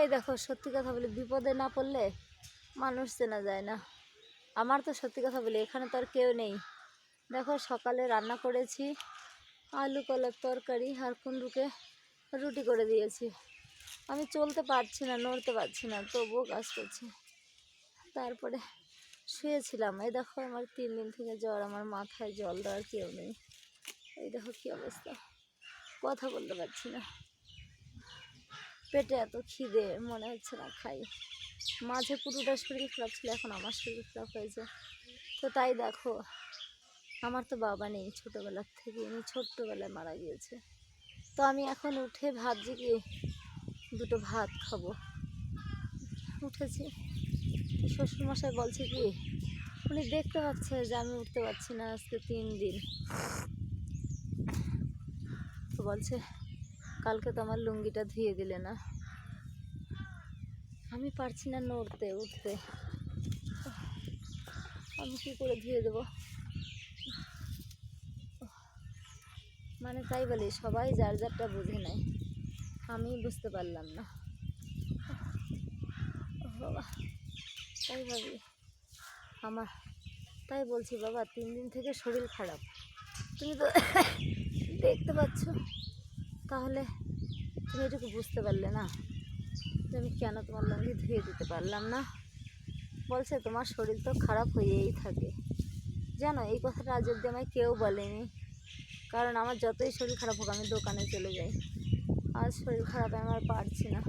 এই দেখো, সত্যি কথা বলি, বিপদে না পড়লে মানুষ চেনা যায় না। আমার তো সত্যি কথা বলি, এখানে তো আর কেউ নেই। দেখো, সকালে রান্না করেছি, আলু কলার তরকারি আর কুন্ডুকে রুটি করে দিয়েছি। আমি চলতে পারছি না, নড়তে পারছি না, তবুও কাজ করছি। তারপরে শুয়েছিলাম। এই দেখো, আমার তিন দিন থেকে জ্বর, আমার মাথায় জল দেওয়ার কেউ নেই। এই দেখো কী অবস্থা, কথা বলতে পারছি না। পেটে এত খিদে, মনে হচ্ছে না খাই। মাঝে পুরোটা শরীর খারাপ ছিল, এখন আমার শরীর খারাপ হয়েছে তো তাই দেখো, আমার তো বাবা নেই ছোটোবেলার থেকে, উনি ছোট্টবেলায় মারা গিয়েছে। তো আমি এখন উঠে ভাবছি কি, দুটো ভাত খাব। উঠেছি। শ্বশুরমশাই বলছে কি, উনি দেখতে পাচ্ছে যে আমি উঠতে পারছি না আজকে তিন দিন। তো বলছে কালকে তো আমার লুঙ্গিটা ধুয়ে দিলে না। আমি পারছি না নড়তে, উঠতে। আমি কী করে ধুয়ে দেবো? মানে তাই বলি, সবাই যার যারটা বুঝে নেয় আমি বুঝতে পারলাম না। বাবা, তাই ভাবি। আমার, তাই বলছি, বাবা, তিন দিন থেকে শরীর খারাপ। তুমি তো দেখতে পাচ্ছ। তাহলে তুমি এটুকু বুঝতে পারলে না আমি কেন তোমার লঙ্গি ধুয়ে দিতে পারলাম না? বলছে তোমার শরীর তো খারাপ হয়েই থাকে। জানো, এই কথাটা আজ অব্দি আমায় কেউ বলেনি। কারণ আমার যতই শরীর খারাপ হোক, আমি দোকানে চলে যাই। আজ শরীর খারাপ, আমি আর পারছি না।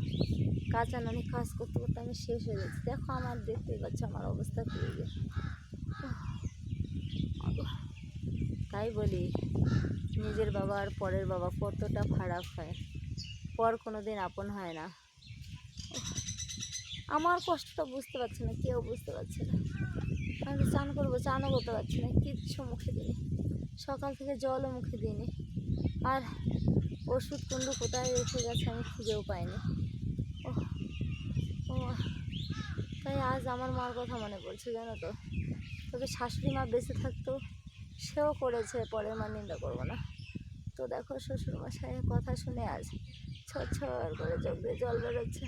কাজ আনানি কাজ করতে করতে আমি শেষ হয়ে যাচ্ছি দেখো আমার, দেখতেই পাচ্ছ আমার অবস্থা কী তাই বলি, নিজের বাবা আর পরের বাবা কতটা খারাপ হয়। পর কোনো দিন আপন হয় না। আমার কষ্টটা বুঝতে পারছে না, কেউ বুঝতে পারছে না। আমি চান করব, চানও করতে পারছি না, কিচ্ছু মুখে দিইনি। সকাল থেকে জলও মুখে দিইনি। আর ওষুধ কুন্ডু কোথায় রেখে গেছে আমি খুঁজেও পাইনি। ও তাই আজ আমার মার কথা মনে পড়ছে জানো তো? তবে শাশুড়ি মা বেঁচে থাকতো, সেও করেছে পরে মা নিন্দা করব না। তো দেখো শ্বশুরমশাইয়ের কথা শুনে আজ ছর করে চোখ দিয়ে জল বেরোচ্ছে।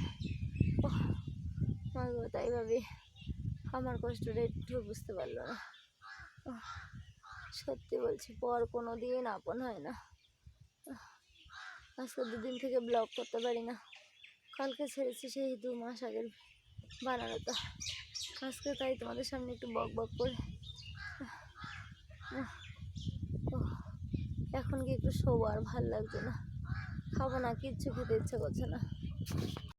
ও তাই ভাবি। আমার কষ্টটা একটু বুঝতে পারল না। সত্যি বলছি, পর কোনো দিন আপন হয় না। আজকে দুদিন থেকে ব্লগ করতে পারি না। কালকে ছেড়েছি সেই দু মাস আগের বানানোটা। আজকে তাই তোমাদের সামনে একটু বক বক করে। এখন কি একটু শোবো আর ভালো লাগছে না। খাব না, কিচ্ছু খেতে ইচ্ছে করছে না।